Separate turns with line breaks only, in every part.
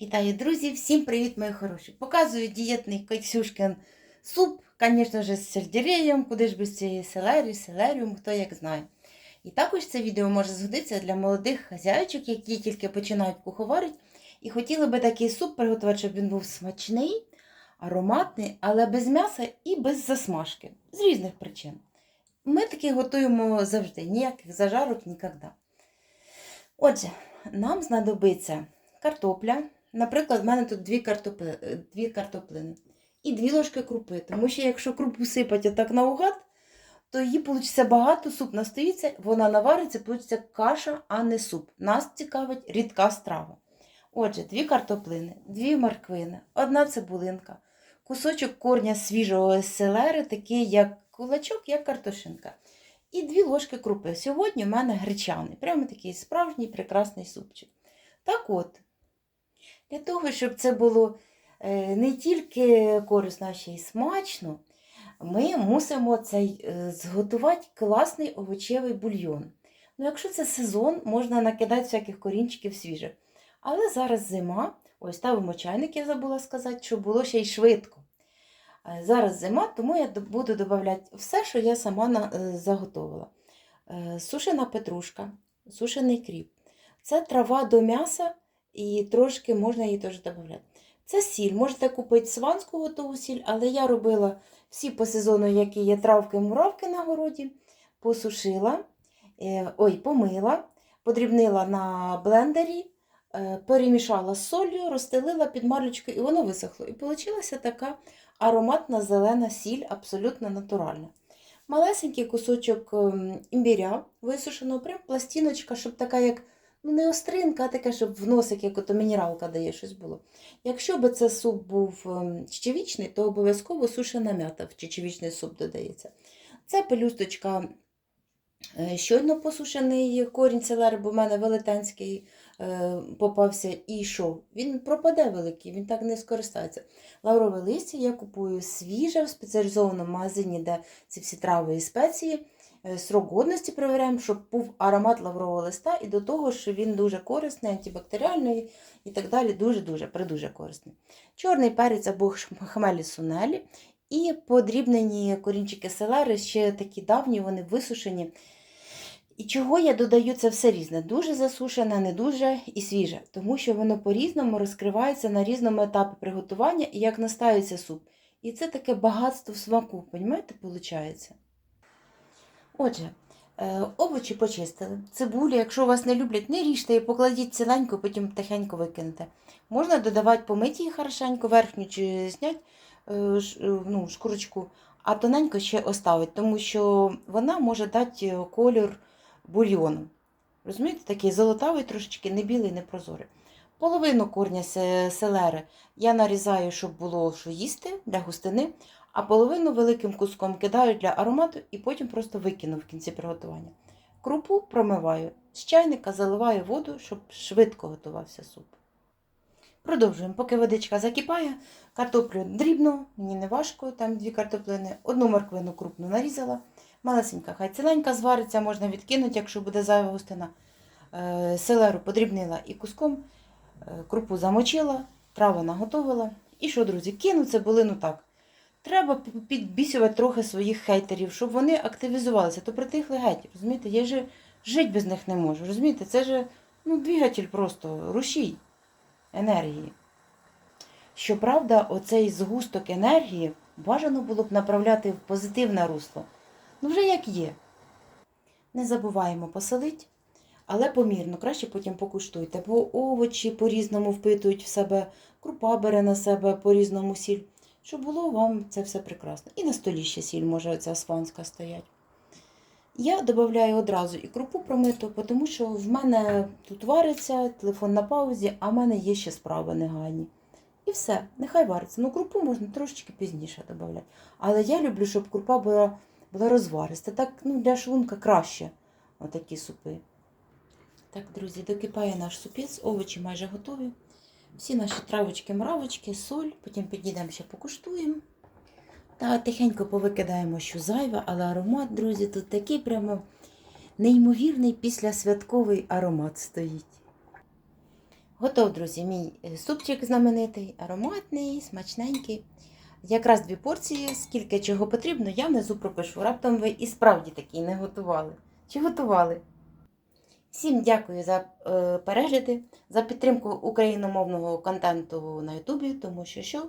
Вітаю, друзі! Всім привіт, мої хороші! Показую дієтний Ксюшкин суп, звісно ж, з сельдереєм, куди ж без цієї селері, селеріум, хто як знає. І також це відео може згодитися для молодих хазяйчок, які тільки починають куховарити, і хотіли би такий суп приготувати, щоб він був смачний, ароматний, але без м'яса і без засмажки. З різних причин. Ми такі готуємо завжди, ніяких зажарок ніколи. Отже, нам знадобиться картопля. Наприклад, в мене тут дві, картопли, е, дві картоплини і дві ложки крупи. Тому що якщо крупу сипати так наугад, то її вийде багато, суп настоїться, вона навариться, вийде каша, а не суп. Нас цікавить рідка страва. Отже, дві картоплини, дві морквини, одна цибулинка, кусочок корня свіжого селери, такий як кулачок, як картошинка. І дві ложки крупи. Сьогодні в мене гречаний, прямо такий справжній прекрасний супчик. Так от, для того, щоб це було е, не тільки корисно, а ще й смачно, ми мусимо цей, е, зготувати класний овочевий бульйон. Ну, якщо це сезон, можна накидати всяких корінчиків свіжих. Але зараз зима, ось ставимо чайник, я забула сказати, щоб було ще й швидко. Е, Зараз зима, тому я буду додавати все, що я сама заготовила. Сушена петрушка, сушений кріп. Це трава до м'яса, і трошки можна її теж додати. Це сіль. Можете купити сванську готову сіль, але я робила всі по сезону, які є травки-муравки на городі, посушила, е, ой, помила, подрібнила на блендері, е, перемішала з солью, розстелила під марлючкою, і воно висохло. І вийшла така ароматна зелена сіль, абсолютно натуральна. Малесенький кусочок ем, імбіря висушеного, прям пластиночка, щоб така як ну не остринка, а таке, щоб в носик, як ото мінералка дає щось було. Якщо би це суп був ем, чечевічний, то обов'язково сушена м'ята в чечевічний суп додається. Це пелюсточка щойно посушений корінь селери, бо в мене велетенський е, попався і що? Він пропаде великий, він так не скористається. Лаврове листя я купую свіже в спеціалізованому магазині, де ці всі трави і спеції. Е, Срок годності перевіряємо, щоб був аромат лаврового листа, і до того, що він дуже корисний, антибактеріальний і так далі. Дуже-дуже, придуже корисний. Чорний перець або хмелі сунелі. І подрібнені корінчики селери, ще такі давні, вони висушені. І чого я додаю це все різне? Дуже засушене, не дуже і свіже, тому що воно по-різному розкривається на різному етапі приготування і як настаюється суп. І це таке багатство смаку, розумієте, виходить? Отже, е, овочі почистили. Цибулю, якщо вас не люблять, не ріжте її, покладіть ціленько, потім тихенько викинете. Можна додавати помиті хорошенько, верхню чи е, ну, шкурочку, а тоненько ще оставити, тому що вона може дати е, колір бульйону. Розумієте, такий золотавий трошечки, не білий, не прозорий. Половину корня селери я нарізаю, щоб було що їсти для густини, а половину великим куском кидаю для аромату і потім просто викину в кінці приготування. Крупу промиваю, з чайника заливаю воду, щоб швидко готувався суп. Продовжуємо, поки водичка закипає, картоплю дрібно, мені не важко, там дві картоплини, одну морквину крупну нарізала, малесенька, хай ціленька звариться, можна відкинути, якщо буде зайва густина. Е, Селеру подрібнила і куском, е, крупу замочила, трави наготовила. І що, друзі, кину цибулину так. Треба підбісювати трохи своїх хейтерів, щоб вони активізувалися, то притихли геть. Розумієте, я же жити без них не можу. Розумієте, це же ну, двигатель просто, рушій енергії. Щоправда, оцей згусток енергії бажано було б направляти в позитивне русло. Ну, вже як є. Не забуваємо посолити, але помірно, краще потім покуштуйте, бо овочі по-різному впитують в себе, крупа бере на себе по-різному сіль, щоб було вам це все прекрасно. І на столі ще сіль може оця сванська стоять. Я додаю одразу і крупу промиту, тому що в мене тут вариться, телефон на паузі, а в мене є ще справи негайні. І все, нехай вариться. Ну, крупу можна трошечки пізніше додати. Але я люблю, щоб крупа була, була розвариста. Так ну, для шлунка краще отакі супи. Так, друзі, докипає наш супець, овочі майже готові. Всі наші травочки, мравочки, соль, потім підійдемо ще покуштуємо. Та тихенько повикидаємо, що зайве, але аромат, друзі, тут такий прямо неймовірний післясвятковий аромат стоїть. Готов, друзі, мій е, супчик знаменитий, ароматний, смачненький. Якраз дві порції, скільки чого потрібно, я внизу пропишу. Раптом ви і справді такий не готували. Чи готували? Всім дякую за е, перегляди, за підтримку україномовного контенту на Ютубі, тому що що,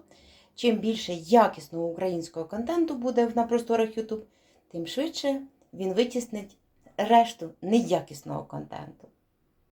чим більше якісного українського контенту буде на просторах YouTube, тим швидше він витіснить решту неякісного контенту.